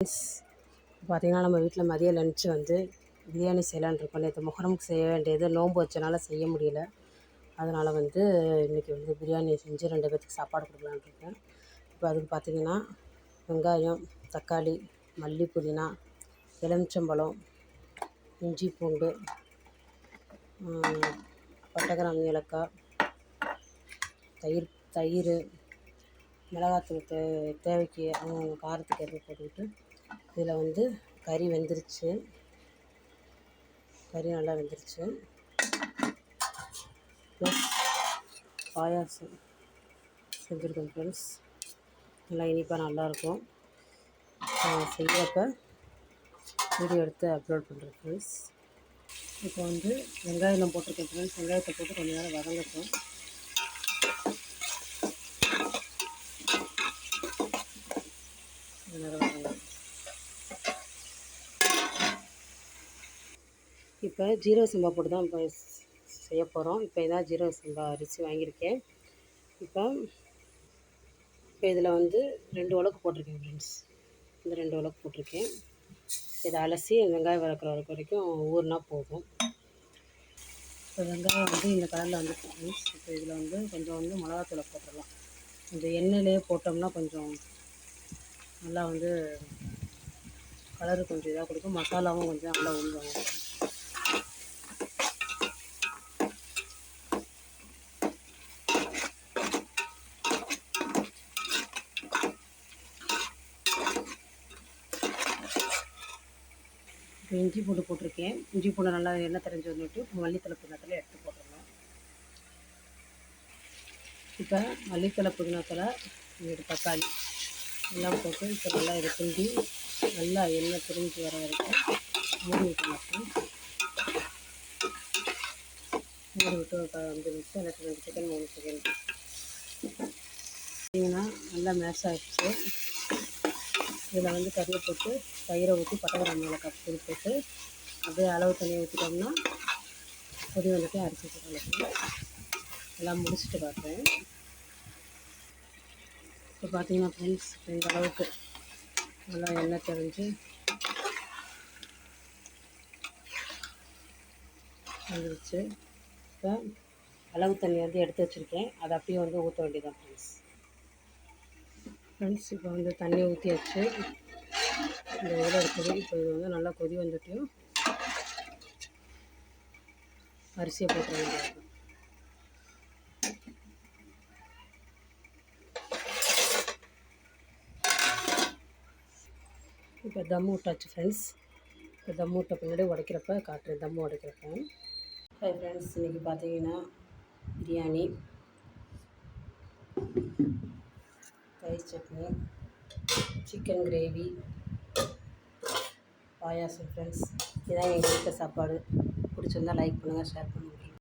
Friends பார்த்தீங்கன்னா நம்ம வீட்டில் மதிய லன்ச் வந்து பிரியாணி செய்யலான்னு இருக்கோம். நேற்று முகரமுக்கு செய்ய வேண்டியது நோன்பு வச்சனால செய்ய முடியல. அதனால் வந்து இன்றைக்கி வந்து பிரியாணி செஞ்சு ரெண்டு பேர்த்துக்கு சாப்பாடு கொடுக்கலான்னு இருக்கேன். இப்போ அதுக்கு பார்த்தீங்கன்னா வெங்காயம் தக்காளி மல்லி புதினா எலுமிச்சம்பழம் இஞ்சி பூண்டு பட்டகிராம் ஏலக்காய் தயிர் தயிர் மிளகாத்தூள் தே தேவைக்கு அவங்க காரத்துக்கு ஏற்ப போட்டுக்கிட்டு இதில் வந்து கறி வெந்துருச்சு. கறி நல்லா வெந்துருச்சு. ப்ளஸ் பாயாசம் செஞ்சுருக்கோம் ஃப்ரெண்ட்ஸ் நல்லா இனிப்பாக நல்லாயிருக்கும். செய்கிறப்ப வீடியோ எடுத்து அப்லோட் பண்ணுறேன் ஃப்ரெண்ட்ஸ் இப்போ வந்து வெங்காயம் போட்டிருக்கேன் ஃப்ரெண்ட்ஸ் வெங்காயத்தை போட்டு கொஞ்சம் நேரம் வதங்கட்டும். நேரம் வதங்கட்டும் இப்போ ஜீரக சம்பா போட்டு தான் இப்போ செய்ய போகிறோம். இப்போ இதான் ஜீரக சம்பா அரிசி வாங்கியிருக்கேன். இப்போ இப்போ இதில் வந்து ரெண்டு உலக்கு போட்டிருக்கேன் ஃப்ரெண்ட்ஸ் இந்த ரெண்டு உலக்கு போட்டிருக்கேன். இதை அலசி வெங்காயம் வளர்க்குற வரைக்கும் வரைக்கும் ஊறினா போதும். இப்போ வெங்காயம் வந்து இந்த கலரில் வந்து ஃப்ரெண்ட்ஸ் இப்போ இதில் வந்து கொஞ்சம் வந்து மிளகாத்தூளை போட்டுடலாம். இந்த எண்ணெயிலே போட்டோம்னா கொஞ்சம் நல்லா வந்து கலரு கொஞ்சம் இதாக கொடுக்கும். மசாலாவும் கொஞ்சம் நல்லா உள்வாங்க இப்போ இஞ்சி பூண்டு போட்டிருக்கேன். இஞ்சி பூண்டு நல்லா எண்ணெய் தெரிஞ்சு வந்துட்டு மல்லித்தலை புதினத்தில் எடுத்து போட்டுடலாம். இப்போ மல்லித்தலை புதினத்தில் இது தக்காளி எல்லாம் போட்டு இப்போ நல்லா இது கிண்டி நல்லா எண்ணெய் பிரிஞ்சு வர வரைக்கும் மூடி மட்டும் மூடி விட்டு ஒரு அஞ்சு நிமிஷம் இல்லை ரெண்டு செகண்ட் மூணு செகண்ட் பார்த்தீங்கன்னா நல்லா மேஷ் ஆகிடுச்சு இதில் வந்து கறியை போட்டு தயிரை ஊற்றி பட்டை மேலே கப்பு போட்டு அப்படியே அளவு தண்ணியை ஊற்றிட்டோம்னா பொடி வந்துட்டு அரிசி போட்டு எல்லாம் முடிச்சுட்டு பார்ப்பேன் இப்போ பார்த்தீங்கன்னா ஃப்ரெண்ட்ஸ் இந்த அளவுக்கு நல்லா எண்ணெய் தெரிஞ்சு வந்துருச்சு. இப்போ அளவு தண்ணி வந்து எடுத்து வச்சுருக்கேன். அதை அப்படியே வந்து ஊற்ற வேண்டியதான் ஃப்ரெண்ட்ஸ் ஃப்ரெண்ட்ஸ் இப்போ வந்து தண்ணி ஊற்றியாச்சு இந்த இதில் இருக்குது. இப்போ இது வந்து நல்லா கொதி வந்துட்டும் அரிசியை போட்டு இப்போ தம் விட்டாச்சு ஃப்ரெண்ட்ஸ் இப்போ தம் விட்ட பின்னாடி உடைக்கிறப்ப காட்டுறேன். தம் உடைக்கிறப்ப. ஹாய் ஃப்ரெண்ட்ஸ் இன்றைக்கி பார்த்தீங்கன்னா பிரியாணி. தயிர் chutney chicken gravy payasam friends இதான் எங்கள் வீட்டில் சாப்பாடு. பிடிச்சிருந்தால் லைக் பண்ணுங்கள் ஷேர் பண்ணுங்கள்